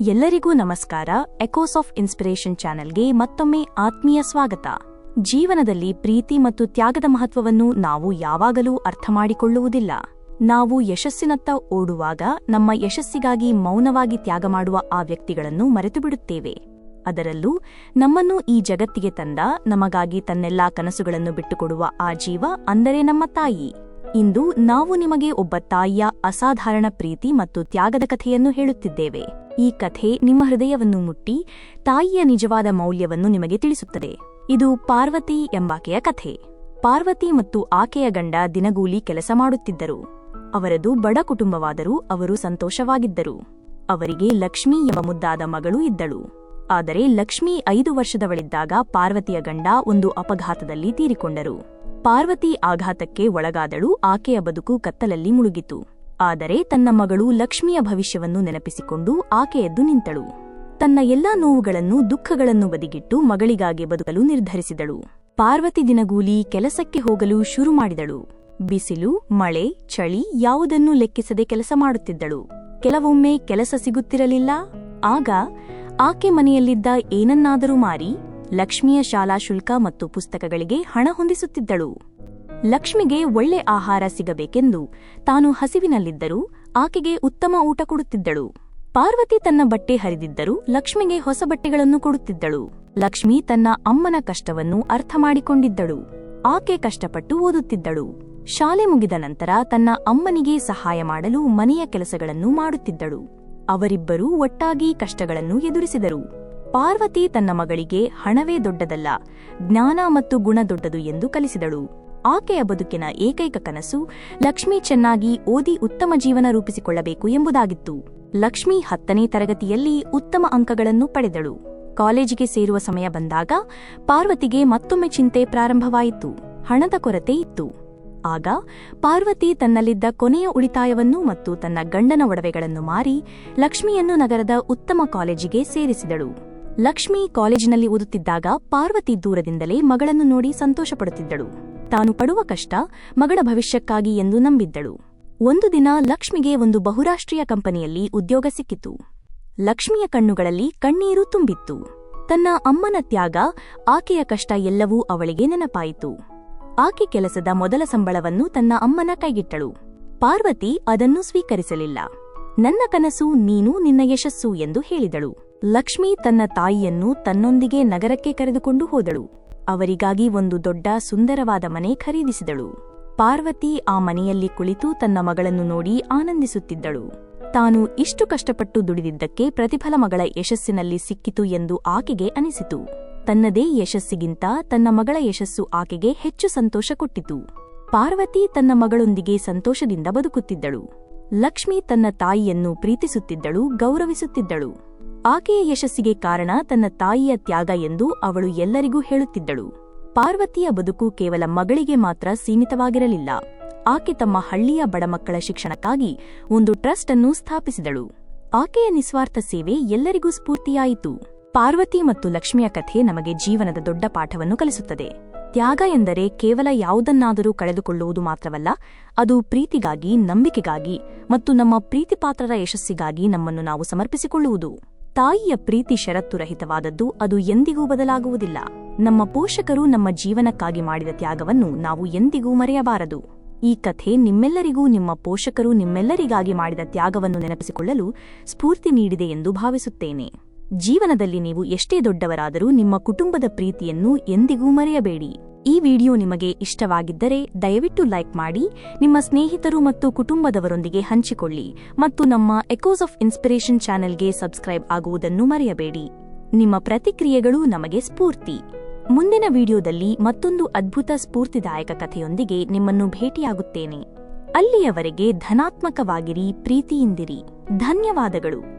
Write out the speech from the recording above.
ಎಲ್ಲರಿಗೂ ನಮಸ್ಕಾರ. Echoes of inspiration ಚಾನೆಲ್ಗೆ ಮತ್ತೊಮ್ಮೆ ಆತ್ಮೀಯ ಸ್ವಾಗತ. ಜೀವನದಲ್ಲಿ ಪ್ರೀತಿ ಮತ್ತು ತ್ಯಾಗದ ಮಹತ್ವವನ್ನು ನಾವು ಯಾವಾಗಲೂ ಅರ್ಥ ಮಾಡಿಕೊಳ್ಳುವುದಿಲ್ಲ. ನಾವು ಯಶಸ್ಸಿನತ್ತ ಓಡುವಾಗ ನಮ್ಮ ಯಶಸ್ಸಿಗಾಗಿ ಮೌನವಾಗಿ ತ್ಯಾಗ ಮಾಡುವ ಆ ವ್ಯಕ್ತಿಗಳನ್ನು ಮರೆತು ಬಿಡುತ್ತೇವೆ ಅದರಲ್ಲೂ ನಮ್ಮನ್ನು ಈ ಜಗತ್ತಿಗೆ ತಂದ ನಮಗಾಗಿ ತನ್ನೆಲ್ಲಾ ಕನಸುಗಳನ್ನು ಬಿಟ್ಟುಕೊಡುವ ಆ ಜೀವ ಅಂದರೆ ನಮ್ಮ ತಾಯಿ. ಇಂದು ನಾವು ನಿಮಗೆ ಒಬ್ಬ ತಾಯಿಯ ಅಸಾಧಾರಣ ಪ್ರೀತಿ ಮತ್ತು ತ್ಯಾಗದ ಕಥೆಯನ್ನು ಹೇಳುತ್ತಿದ್ದೇವೆ. ಈ ಕಥೆ ನಿಮ್ಮ ಹೃದಯವನ್ನು ಮುಟ್ಟಿ, ತಾಯಿಯ ನಿಜವಾದ ಮೌಲ್ಯವನ್ನು ನಿಮಗೆ ತಿಳಿಸುತ್ತದೆ. ಇದು ಪಾರ್ವತಿ ಎಂಬಾಕೆಯ ಕಥೆ. ಪಾರ್ವತಿ ಮತ್ತು ಆಕೆಯ ಗಂಡ ದಿನಗೂಲಿ ಕೆಲಸ ಮಾಡುತ್ತಿದ್ದರು. ಅವರದು ಬಡ ಕುಟುಂಬವಾದರೂ ಅವರು ಸಂತೋಷವಾಗಿದ್ದರು. ಅವರಿಗೆ ಲಕ್ಷ್ಮಿ ಎಂಬ ಮುದ್ದಾದ ಮಗಳು ಇದ್ದಳು. ಆದರೆ ಲಕ್ಷ್ಮಿ ಐದು ವರ್ಷದವಳಿದ್ದಾಗ ಪಾರ್ವತಿಯ ಗಂಡ ಒಂದು ಅಪಘಾತದಲ್ಲಿ ತೀರಿಕೊಂಡರು. ಪಾರ್ವತಿ ಆಘಾತಕ್ಕೆ ಒಳಗಾದಳು, ಆಕೆಯ ಬದುಕು ಕತ್ತಲಲ್ಲಿ ಮುಳುಗಿತು. ಆದರೆ ತನ್ನ ಮಗಳು ಲಕ್ಷ್ಮಿಯ ಭವಿಷ್ಯವನ್ನು ನೆನಪಿಸಿಕೊಂಡು ಆಕೆಯದ್ದು ನಿಂತಳು. ತನ್ನ ಎಲ್ಲಾ ನೋವುಗಳನ್ನು, ದುಃಖಗಳನ್ನು ಬದಿಗಿಟ್ಟು ಮಗಳಿಗಾಗಿ ಬದುಕಲು ನಿರ್ಧರಿಸಿದಳು. ಪಾರ್ವತಿ ದಿನಗೂಲಿ ಕೆಲಸಕ್ಕೆ ಹೋಗಲು ಶುರು ಮಾಡಿದಳು. ಬಿಸಿಲು, ಮಳೆ, ಚಳಿ ಯಾವುದನ್ನೂ ಲೆಕ್ಕಿಸದೆ ಕೆಲಸ ಮಾಡುತ್ತಿದ್ದಳು. ಕೆಲವೊಮ್ಮೆ ಕೆಲಸ ಸಿಗುತ್ತಿರಲಿಲ್ಲ. ಆಗ ಆಕೆ ಮನೆಯಲ್ಲಿದ್ದ ಏನನ್ನಾದರೂ ಮಾರಿ ಲಕ್ಷ್ಮಿಯ ಶಾಲಾ ಶುಲ್ಕ ಮತ್ತು ಪುಸ್ತಕಗಳಿಗೆ ಹಣ ಹೊಂದಿಸುತ್ತಿದ್ದಳು. ಲಕ್ಷ್ಮಿಗೆ ಒಳ್ಳೆ ಆಹಾರ ಸಿಗಬೇಕೆಂದು ತಾನು ಹಸಿವಿನಲ್ಲಿದ್ದರೂ ಆಕೆಗೆ ಉತ್ತಮ ಊಟ ಕೊಡುತ್ತಿದ್ದಳು. ಪಾರ್ವತಿ ತನ್ನ ಬಟ್ಟೆ ಹರಿದಿದ್ದರೂ ಲಕ್ಷ್ಮಿಗೆ ಹೊಸ ಬಟ್ಟೆಗಳನ್ನು ಕೊಡುತ್ತಿದ್ದಳು. ಲಕ್ಷ್ಮಿ ತನ್ನ ಅಮ್ಮನ ಕಷ್ಟವನ್ನು ಅರ್ಥ ಮಾಡಿಕೊಂಡಿದ್ದಳು. ಆಕೆ ಕಷ್ಟಪಟ್ಟು ಓದುತ್ತಿದ್ದಳು. ಶಾಲೆ ಮುಗಿದ ನಂತರ ತನ್ನ ಅಮ್ಮನಿಗೆ ಸಹಾಯ ಮಾಡಲು ಮನೆಯ ಕೆಲಸಗಳನ್ನು ಮಾಡುತ್ತಿದ್ದಳು. ಅವರಿಬ್ಬರೂ ಒಟ್ಟಾಗಿ ಕಷ್ಟಗಳನ್ನು ಎದುರಿಸಿದರು. ಪಾರ್ವತಿ ತನ್ನ ಮಗಳಿಗೆ ಹಣವೇ ದೊಡ್ಡದಲ್ಲ, ಜ್ಞಾನ ಮತ್ತು ಗುಣ ದೊಡ್ಡದು ಎಂದು ಕಲಿಸಿದಳು. ಆಕೆಯ ಬದುಕಿನ ಏಕೈಕ ಕನಸು ಲಕ್ಷ್ಮಿ ಚೆನ್ನಾಗಿ ಓದಿ ಉತ್ತಮ ಜೀವನ ರೂಪಿಸಿಕೊಳ್ಳಬೇಕು ಎಂಬುದಾಗಿತ್ತು. ಲಕ್ಷ್ಮಿ ಹತ್ತನೇ ತರಗತಿಯಲ್ಲಿ ಉತ್ತಮ ಅಂಕಗಳನ್ನು ಪಡೆದಳು. ಕಾಲೇಜಿಗೆ ಸೇರುವ ಸಮಯ ಬಂದಾಗ ಪಾರ್ವತಿಗೆ ಮತ್ತೊಮ್ಮೆ ಚಿಂತೆ ಪ್ರಾರಂಭವಾಯಿತು, ಹಣದ ಕೊರತೆ ಇತ್ತು. ಆಗ ಪಾರ್ವತಿ ತನ್ನಲ್ಲಿದ್ದ ಕೊನೆಯ ಉಳಿತಾಯವನ್ನು ಮತ್ತು ತನ್ನ ಗಂಡನ ಒಡವೆಗಳನ್ನು ಮಾರಿ ಲಕ್ಷ್ಮಿಯನ್ನು ನಗರದ ಉತ್ತಮ ಕಾಲೇಜಿಗೆ ಸೇರಿಸಿದಳು. ಲಕ್ಷ್ಮಿ ಕಾಲೇಜಿನಲ್ಲಿ ಓದುತ್ತಿದ್ದಾಗ ಪಾರ್ವತಿ ದೂರದಿಂದಲೇ ಮಗಳನ್ನು ನೋಡಿ ಸಂತೋಷಪಡುತ್ತಿದ್ದಳು. ತಾನು ಪಡುವ ಕಷ್ಟ ಮಗಳ ಭವಿಷ್ಯಕ್ಕಾಗಿ ಎಂದು ನಂಬಿದ್ದಳು. ಒಂದು ದಿನ ಲಕ್ಷ್ಮಿಗೆ ಒಂದು ಬಹುರಾಷ್ಟ್ರೀಯ ಕಂಪನಿಯಲ್ಲಿ ಉದ್ಯೋಗ ಸಿಕ್ಕಿತು. ಲಕ್ಷ್ಮಿಯ ಕಣ್ಣುಗಳಲ್ಲಿ ಕಣ್ಣೀರು ತುಂಬಿತ್ತು. ತನ್ನ ಅಮ್ಮನ ತ್ಯಾಗ, ಆಕೆಯ ಕಷ್ಟ ಎಲ್ಲವೂ ಅವಳಿಗೆ ನೆನಪಾಯಿತು. ಆಕೆ ಕೆಲಸದ ಮೊದಲ ಸಂಬಳವನ್ನು ತನ್ನ ಅಮ್ಮನ ಕೈಗಿಟ್ಟಳು. ಪಾರ್ವತಿ ಅದನ್ನು ಸ್ವೀಕರಿಸಲಿಲ್ಲ. ನನ್ನ ಕನಸು ನೀನು ನಿನ್ನ ಯಶಸ್ಸು ಎಂದು ಹೇಳಿದಳು. ಲಕ್ಷ್ಮಿ ತನ್ನ ತಾಯಿಯನ್ನು ತನ್ನೊಂದಿಗೆ ನಗರಕ್ಕೆ ಕರೆದುಕೊಂಡು ಹೋದಳು. ಅವರಿಗಾಗಿ ಒಂದು ದೊಡ್ಡ ಸುಂದರವಾದ ಮನೆ ಖರೀದಿಸಿದಳು. ಪಾರ್ವತಿ ಆ ಮನೆಯಲ್ಲಿ ಕುಳಿತು ತನ್ನ ಮಗಳನ್ನು ನೋಡಿ ಆನಂದಿಸುತ್ತಿದ್ದಳು. ತಾನು ಇಷ್ಟು ಕಷ್ಟಪಟ್ಟು ದುಡಿದಿದ್ದಕ್ಕೆ ಪ್ರತಿಫಲ ಮಗಳ ಯಶಸ್ಸಿನಲ್ಲಿ ಸಿಕ್ಕಿತು ಎಂದು ಆಕೆಗೆ ಅನಿಸಿತು. ತನ್ನದೇ ಯಶಸ್ಸಿಗಿಂತ ತನ್ನ ಮಗಳ ಯಶಸ್ಸು ಆಕೆಗೆ ಹೆಚ್ಚು ಸಂತೋಷ ಕೊಟ್ಟಿತು. ಪಾರ್ವತಿ ತನ್ನ ಮಗಳೊಂದಿಗೆ ಸಂತೋಷದಿಂದ ಬದುಕುತ್ತಿದ್ದಳು. ಲಕ್ಷ್ಮಿ ತನ್ನ ತಾಯಿಯನ್ನು ಪ್ರೀತಿಸುತ್ತಿದ್ದಳು, ಗೌರವಿಸುತ್ತಿದ್ದಳು. ಆಕೆಯ ಯಶಸ್ಸಿಗೆ ಕಾರಣ ತನ್ನ ತಾಯಿಯ ತ್ಯಾಗ ಎಂದು ಅವಳು ಎಲ್ಲರಿಗೂ ಹೇಳುತ್ತಿದ್ದಳು. ಪಾರ್ವತಿಯ ಬದುಕು ಕೇವಲ ಮಗಳಿಗೆ ಮಾತ್ರ ಸೀಮಿತವಾಗಿರಲಿಲ್ಲ. ಆಕೆ ತಮ್ಮ ಹಳ್ಳಿಯ ಬಡಮಕ್ಕಳ ಶಿಕ್ಷಣಕ್ಕಾಗಿ ಒಂದು ಟ್ರಸ್ಟ್ ಅನ್ನು ಸ್ಥಾಪಿಸಿದಳು. ಆಕೆಯ ನಿಸ್ವಾರ್ಥ ಸೇವೆ ಎಲ್ಲರಿಗೂ ಸ್ಫೂರ್ತಿಯಾಯಿತು. ಪಾರ್ವತಿ ಮತ್ತು ಲಕ್ಷ್ಮಿಯ ಕಥೆ ನಮಗೆ ಜೀವನದ ದೊಡ್ಡ ಪಾಠವನ್ನು ಕಲಿಸುತ್ತದೆ. ತ್ಯಾಗ ಎಂದರೆ ಕೇವಲ ಯಾವುದನ್ನಾದರೂ ಕಳೆದುಕೊಳ್ಳುವುದು ಮಾತ್ರವಲ್ಲ, ಅದು ಪ್ರೀತಿಗಾಗಿ, ನಂಬಿಕೆಗಾಗಿ ಮತ್ತು ನಮ್ಮ ಪ್ರೀತಿಪಾತ್ರರ ಯಶಸ್ಸಿಗಾಗಿ ನಮ್ಮನ್ನು ನಾವು ಸಮರ್ಪಿಸಿಕೊಳ್ಳುವುದು. ತಾಯಿಯ ಪ್ರೀತಿ ಷರತ್ತುರಹಿತವಾದದ್ದು ಅದು ಎಂದಿಗೂ ಬದಲಾಗುವುದಿಲ್ಲ. ನಮ್ಮ ಪೋಷಕರು ನಮ್ಮ ಜೀವನಕ್ಕಾಗಿ ಮಾಡಿದ ತ್ಯಾಗವನ್ನು ನಾವು ಎಂದಿಗೂ ಮರೆಯಬಾರದು. ಈ ಕಥೆ ನಿಮ್ಮೆಲ್ಲರಿಗೂ, ನಿಮ್ಮ ಪೋಷಕರು ನಿಮ್ಮೆಲ್ಲರಿಗಾಗಿ ಮಾಡಿದ ತ್ಯಾಗವನ್ನು ನೆನಪಿಸಿಕೊಳ್ಳಲು ಸ್ಫೂರ್ತಿ ನೀಡಿದೆ ಎಂದು ಭಾವಿಸುತ್ತೇನೆ. ಜೀವನದಲ್ಲಿ ನೀವು ಎಷ್ಟೇ ದೊಡ್ಡವರಾದರೂ ನಿಮ್ಮ ಕುಟುಂಬದ ಪ್ರೀತಿಯನ್ನು ಎಂದಿಗೂ ಮರೆಯಬೇಡಿ. ಈ ವಿಡಿಯೋ ನಿಮಗೆ ಇಷ್ಟವಾಗಿದ್ದರೆ ದಯವಿಟ್ಟು ಲೈಕ್ ಮಾಡಿ, ನಿಮ್ಮ ಸ್ನೇಹಿತರು ಮತ್ತು ಕುಟುಂಬದವರೊಂದಿಗೆ ಹಂಚಿಕೊಳ್ಳಿ ಮತ್ತು ನಮ್ಮ ಎಕೋಸ್ ಆಫ್ ಇನ್ಸ್ಪಿರೇಷನ್ ಚಾನೆಲ್ಗೆ ಸಬ್ಸ್ಕ್ರೈಬ್ ಆಗುವುದನ್ನು ಮರೆಯಬೇಡಿ. ನಿಮ್ಮ ಪ್ರತಿಕ್ರಿಯೆಗಳು ನಮಗೆ ಸ್ಫೂರ್ತಿ. ಮುಂದಿನ ವಿಡಿಯೋದಲ್ಲಿ ಮತ್ತೊಂದು ಅದ್ಭುತ ಸ್ಫೂರ್ತಿದಾಯಕ ಕಥೆಯೊಂದಿಗೆ ನಿಮ್ಮನ್ನು ಭೇಟಿಯಾಗುತ್ತೇನೆ. ಅಲ್ಲಿಯವರೆಗೆ ಧನಾತ್ಮಕವಾಗಿರಿ, ಪ್ರೀತಿಯಿಂದಿರಿ. ಧನ್ಯವಾದಗಳು.